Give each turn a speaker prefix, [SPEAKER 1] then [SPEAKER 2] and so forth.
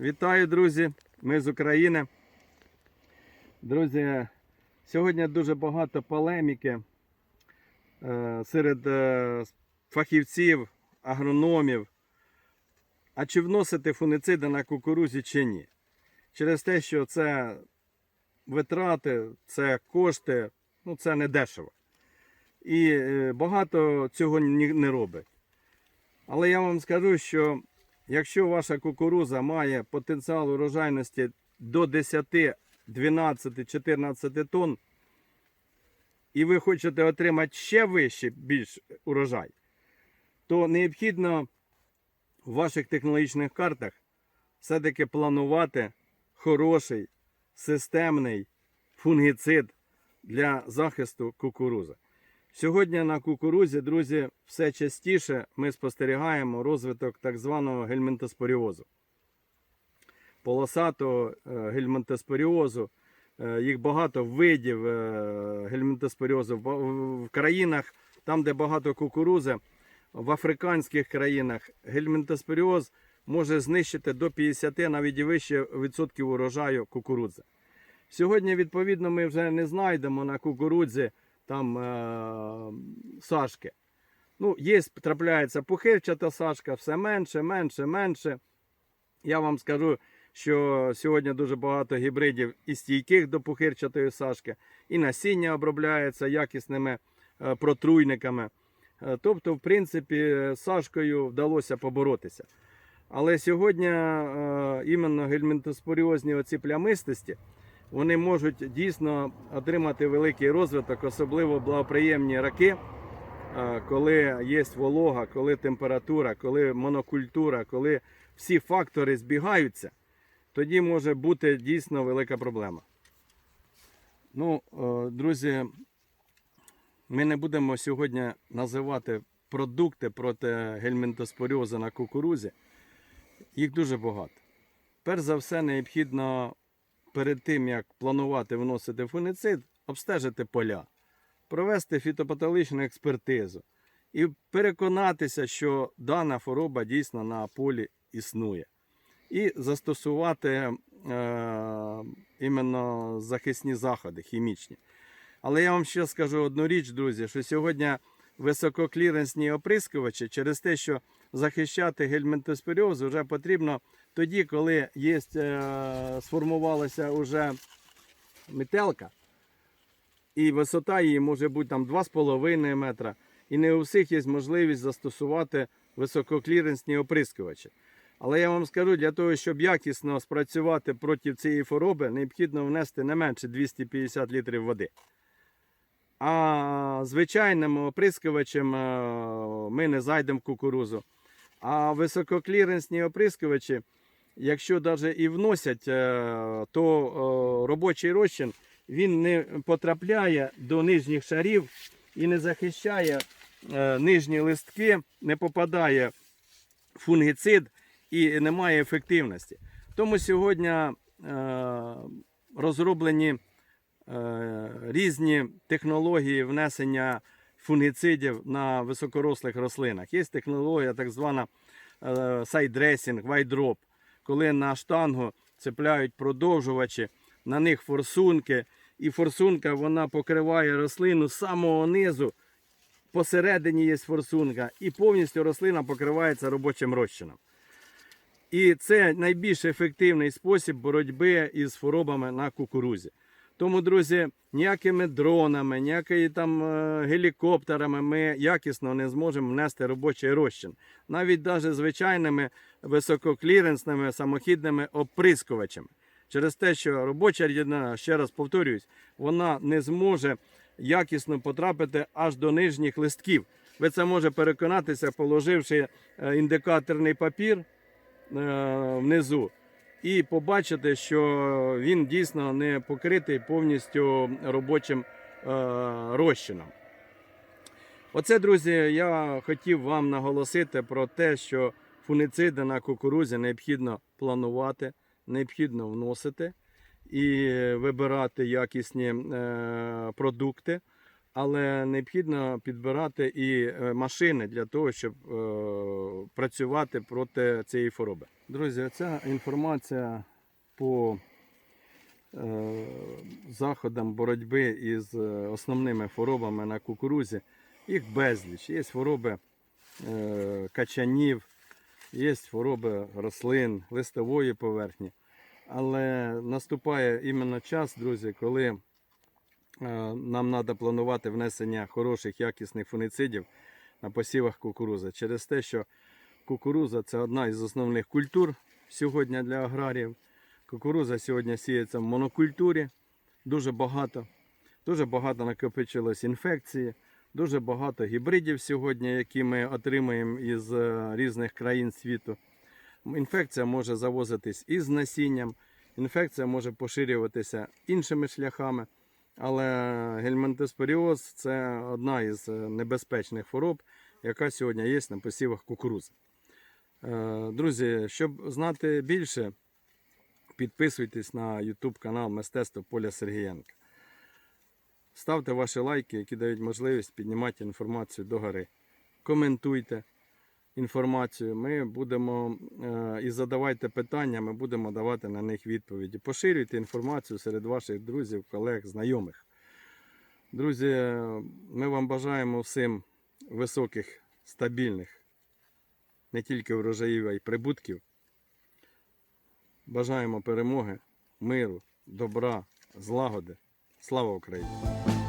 [SPEAKER 1] Вітаю, друзі! Ми з України. Друзі, сьогодні дуже багато полеміки е, серед е, фахівців, агрономів. А чи вносити фунициди на кукурузі чи ні? Через те, що це витрати, це кошти, ну це не дешево. І е, багато цього не робить. Але я вам скажу, що якщо ваша кукуруза має потенціал урожайності до 10, 12, 14 тонн, і ви хочете отримати ще вище більш урожай, то необхідно в ваших технологічних картах все-таки планувати хороший системний фунгіцид для захисту кукурузи. Сьогодні на кукурузі, друзі, все частіше ми спостерігаємо розвиток так званого гельминтоспоріозу. Полосатого е, гельминтоспоріозу. Е, Їх багато видів е, гельминтоспоріозу в країнах, там, де багато кукурузи, в африканських країнах гельминтоспоріоз може знищити до 50 навіть і вище відсотків урожаю кукурудзи. Сьогодні, відповідно, ми вже не знайдемо на кукурудзі там е, сашки. Ну, є, трапляється пухирчата сашка, все менше, менше, менше. Я вам скажу, що сьогодні дуже багато гібридів і стійких до пухирчатої сашки, і насіння обробляється якісними е, протруйниками. Е, Тобто, в принципі, сашкою вдалося поборотися. Але сьогодні е, іменно гельмінтоспоріозні оці плямистості, вони можуть дійсно отримати великий розвиток, особливо благоприємні раки, е, коли є волога, коли температура, коли монокультура, коли всі фактори збігаються, тоді може бути дійсно велика проблема. Ну, е, друзі, ми не будемо сьогодні називати продукти проти гельмінтоспоріозу на кукурузі. Їх дуже багато. Перш за все, необхідно перед тим, як планувати вносити фуницид, обстежити поля, провести фітопатологічну експертизу і переконатися, що дана хвороба дійсно на полі існує. І застосувати е, іменно захисні заходи хімічні. Але я вам ще скажу одну річ, друзі, що сьогодні висококліренсні оприскувачі через те, що захищати гельминтоспоріоз вже потрібно тоді, коли є, е, сформувалася вже метелка, і висота її може бути там 2,5 метра. І не у всіх є можливість застосувати висококліренсні оприскувачі. Але я вам скажу, для того, щоб якісно спрацювати проти цієї хвороби, необхідно внести не менше 250 літрів води. А звичайним оприскувачем е, ми не зайдемо в кукурузу. А висококліренсні оприскувачі, якщо навіть і вносять, е, то е, робочий розчин він не потрапляє до нижніх шарів і не захищає е, нижні листки, не попадає фунгіцид і немає ефективності. Тому сьогодні розроблені різні технології внесення фунгіцидів на високорослих рослинах. Є технологія так звана сайдресінг, вайдроп, коли на штангу цепляють продовжувачі, на них форсунки, і форсунка вона покриває рослину з самого низу. Посередині є форсунка, і повністю рослина покривається робочим розчином. І це найбільш ефективний спосіб боротьби із хворобами на кукурузі. Тому, друзі, ніякими дронами, ніякими там е, гелікоптерами ми якісно не зможемо внести робочий розчин. Навіть навіть звичайними висококліренсними самохідними оприскувачами. Через те, що робоча рідина, ще раз повторююсь, вона не зможе якісно потрапити аж до нижніх листків. Ви це може переконатися, положивши е, індикаторний папір е, внизу, і побачити, що він дійсно не покритий повністю робочим е, розчином. Оце, друзі, я хотів вам наголосити про те, що фунициди на кукурузі необхідно планувати, необхідно вносити і вибирати якісні е, продукти. Але необхідно підбирати і е, машини для того, щоб е, працювати проти цієї хвороби. Друзі, ця інформація по е, заходам боротьби із основними хворобами на кукурузі. Їх безліч. Є хвороби качанів, є хвороби рослин, листової поверхні. Але наступає іменно час, друзі, коли нам треба планувати внесення хороших якісних фуніцидів на посівах кукурузи. Через те, що кукуруза це одна із основних культур сьогодні для аграріїв. Кукуруза сьогодні сіється в монокультурі дуже багато. Дуже багато накопичилось інфекції, дуже багато гібридів сьогодні, які ми отримуємо із е, різних країн світу. Інфекція може завозитись із насінням, інфекція може поширюватися іншими шляхами, але гельминтоспоріоз – це одна із е, небезпечних хвороб, яка сьогодні є на посівах кукурузи. Е, Друзі, щоб знати більше, підписуйтесь на YouTube канал Мистецтво Поля Сергієнка. Ставте ваші лайки, які дають можливість піднімати інформацію догори. Коментуйте інформацію. Ми будемо е, і задавайте питання, ми будемо давати на них відповіді. Поширюйте інформацію серед ваших друзів, колег, знайомих. Друзі, е, ми вам бажаємо всім високих, стабільних, не тільки врожаїв, а й прибутків. Бажаємо перемоги, миру, добра, злагоди. Слава Україні!